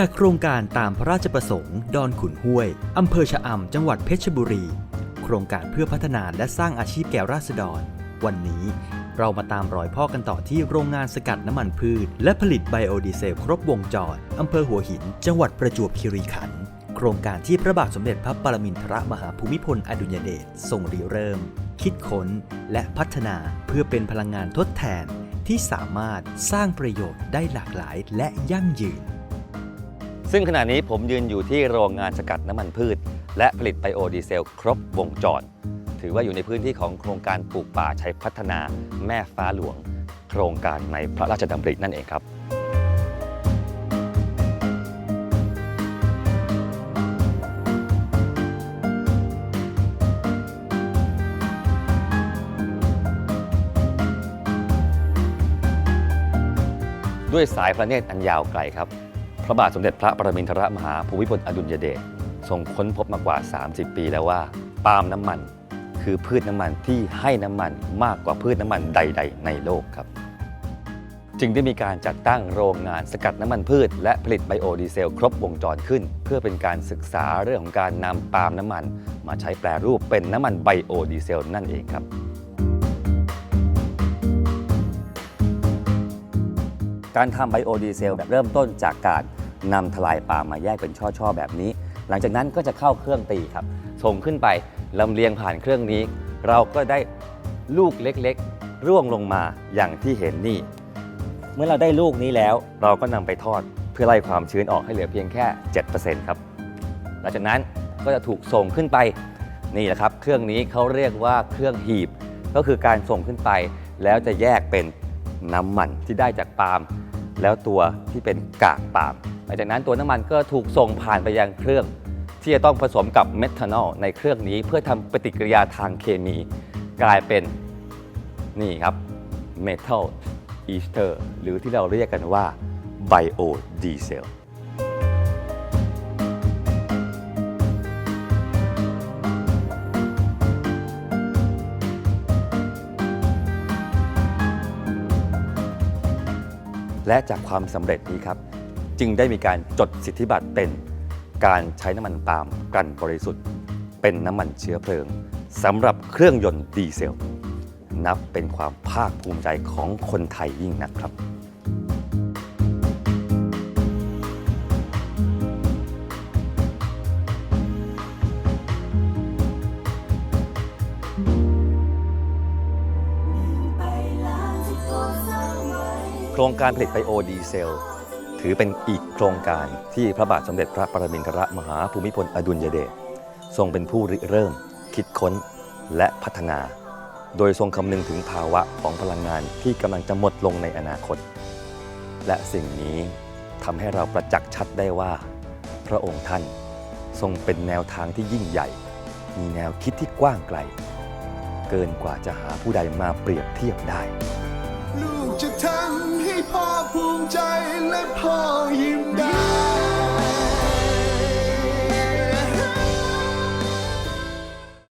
จากโครงการตามพระราชประสงค์ ดอนขุนห้วย อำเภอชะอำจังหวัดเพชรบุรี โครงการเพื่อพัฒนาและสร้างอาชีพแก่ราษฎร วันนี้เรามาตามรอยพ่อกันต่อที่โรงงานสกัดน้ำมันพืช และผลิตไบโอดีเซลครบวงจรอำเภอหัวหิน จังหวัดประจวบคีรีขันธ์โครงการที่พระบาทสมเด็จพระปรมินทรมหาภูมิพลอดุลยเดชทรงริเริ่ม คิดค้น และพัฒนาเพื่อเป็นพลังงานทดแทนที่สามารถสร้างประโยชน์ได้หลากหลายและยั่งยืน ซึ่งขณะนี้ผมยืนอยู่ที่โรงงานสกัดน้ำมันพืช และผลิตไบโอดีเซล ครบวงจร ถือว่าอยู่ในพื้นที่ของโครงการปลูกป่าใช้พัฒนาแม่ฟ้าหลวง โครงการในพระราชดำรินั่นเองครับ ด้วยสายพระเนตรอันยาวไกลครับ พระบาทสมเด็จพระปรมินทรมหาภูมิพลอดุลยเดชทรงค้นพบมากว่า 30 ปีแล้วว่าปาล์มน้ำมัน คือพืชน้ำมันที่ให้น้ำมันมากกว่าพืชน้ำมันใด ๆ ในโลกครับ จึงได้มีการจัดตั้งโรงงานสกัดน้ำมันพืช และผลิตไบโอดีเซล ครบวงจรขึ้น เพื่อเป็นการศึกษาเรื่องของการนำปาล์มน้ำมัน มาใช้แปรรูปเป็นน้ำมันไบโอดีเซลนั่นเองครับการทำไบโอดีเซลแบบเริ่มต้นจากการ นำทลายปาล์มมาแยกเป็นช่อๆแบบนี้ หลังจากนั้นก็จะเข้าเครื่องตีครับ ส่งขึ้นไปลำเลียงผ่านเครื่องนี้ เราก็ได้ลูกเล็กๆ ร่วงลงมาอย่างที่เห็นนี่ เมื่อเราได้ลูกนี้แล้ว เราก็นำไปทอดเพื่อไล่ความชื้นออกให้เหลือเพียงแค่ 7%ครับหลังจากนั้นก็จะถูกส่งขึ้นไปนี่แหละครับ เครื่องนี้เขาเรียกว่าเครื่องหีบ ก็คือการส่งขึ้นไป แล้วจะแยกเป็นน้ำมันที่ได้จากปาล์มแล้วตัวที่เป็นกากปาล์ม หลังจากนั้นตัวน้ำมันก็ถูกส่งผ่านไปยังเครื่อง ที่จะต้องผสมกับเมทานอลในเครื่องนี้เพื่อทำปฏิกิริยาทางเคมี กลายเป็นนี่ครับเมทัลอีสเตอร์หรือที่เราเรียกกันว่าไบโอดีเซลและจากความสำเร็จนี้ครับ จึงได้มีการจดสิทธิบัตรเป็นการใช้น้ำมันปาล์มกลั่นบริสุทธิ์ เป็นน้ำมันเชื้อเพลิงสำหรับเครื่องยนต์ดีเซล นับเป็นความภาคภูมิใจของคนไทยยิ่งนักครับโครงการผลิตไบโอดีเซล ถือเป็นอีกโครงการที่พระบาทสมเด็จพระปรมินทรมหาภูมิพลอดุลยเดชทรงเป็นผู้ริเริ่ม คิดค้นและพัฒนา โดยทรงคำนึงถึงภาวะของพลังงานที่กำลังจะหมดลงในอนาคต และสิ่งนี้ทำให้เราประจักษ์ชัดได้ว่า พระองค์ท่านทรงเป็นแนวทางที่ยิ่งใหญ่ มีแนวคิดที่กว้างไกล เกินกว่าจะหาผู้ใดมาเปรียบเทียบได้ ลูกจะทำให้พ่อภูมิใจและพ่อ